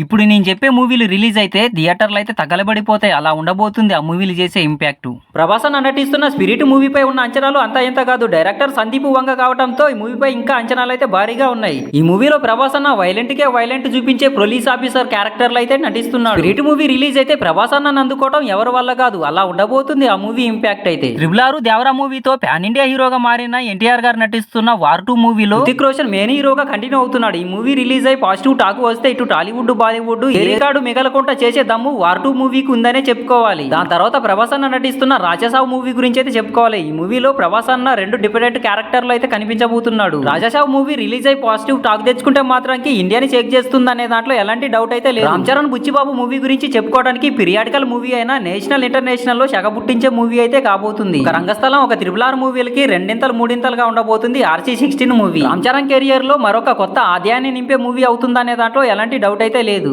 ఇప్పుడు నేను చెప్పే మూవీలు రిలీజ్ అయితే థియేటర్లు అయితే తగలబడిపోతాయి. అలా ఉండబోతుంది ఆ మూవీలు చేసే ఇంపాక్ట్. ప్రభాస్ అన్న నటిస్తున్న స్పిరిట్ మూవీపై ఉన్న అంచనాలు అంతా ఎంత కాదు. డైరెక్టర్ సందీప్ వంగ కావడంతో ఈ మూవీపై ఇంకా అంచనాలు అయితే భారీగా ఉన్నాయి. ఈ మూవీలో ప్రభాస్ అన్న వైలెంట్ కే వైలెంట్ చూపించే పోలీస్ ఆఫీసర్ క్యారెక్టర్లు అయితే నటిస్తున్నాడు. స్పిరిట్ మూవీ రిలీజ్ అయితే ప్రభాస్ అన్న అందుకోవడం ఎవరి వల్ల కాదు. అలా ఉండబోతుంది ఆ మూవీ ఇంపాక్ట్ అయితే. ట్రిబుల్ ఆరు దేవరా మూవీతో పాన్ ఇండియా హీరోగా మారిన ఎన్టీఆర్ గారు నటిస్తున్న వార్ టూ మూవీలో హృతిక్ రోషన్ మెయిన్ హీరోగా కంటిన్యూ అవుతున్నాడు. ఈ మూవీ రిలీజ్ అయి పాజిటివ్ టాక్ వస్తే ఇటు టాలీవుడ్ బాలీవుడ్ ఏ మిగలకుండా చేసే దమ్ము వార్ టూ మూవీకి ఉందనే చెప్పుకోవాలి. దాని తర్వాత ప్రభాస్ అన్న నటిస్తున్న రాజాసావు మూవీ గురించి అయితే చెప్పుకోవాలి. ఈ మూవీలో ప్రభాస్ అన్న రెండు డిఫరెంట్ క్యారెక్టర్లు అయితే కనిపించబోతున్నాడు. రాజాసావు మూవీ రిలీజ్ అయి పాజిటివ్ టాక్ తెచ్చుకుంటే మాత్రానికి ఇండియాని చెక్ చేస్తుంది అనే దాంట్లో ఎలాంటి డౌట్ అయితే లేదు. రామ్ చరణ్ బుచ్చిబాబు మూవీ గురించి చెప్పుకోవడానికి పిరియాడికల్ మూవీ అయినా నేషనల్ ఇంటర్నేషనల్లో శగ పుట్టించే మూవీ అయితే కాబోతుంది. ఒక రంగస్థలం ఒక త్రిబుల్ ఆర్ మూవీలకి రెండింతలు మూడింతలుగా ఉండబోతుంది RC sixteen movie. Ram Charan కెరియర్లో మరొక కొత్త ఆదాయాన్ని నింపే మూవీ అవుతుందనే దాంట్లో ఎలాంటి డౌట్ అయితే లేదు. లేదు.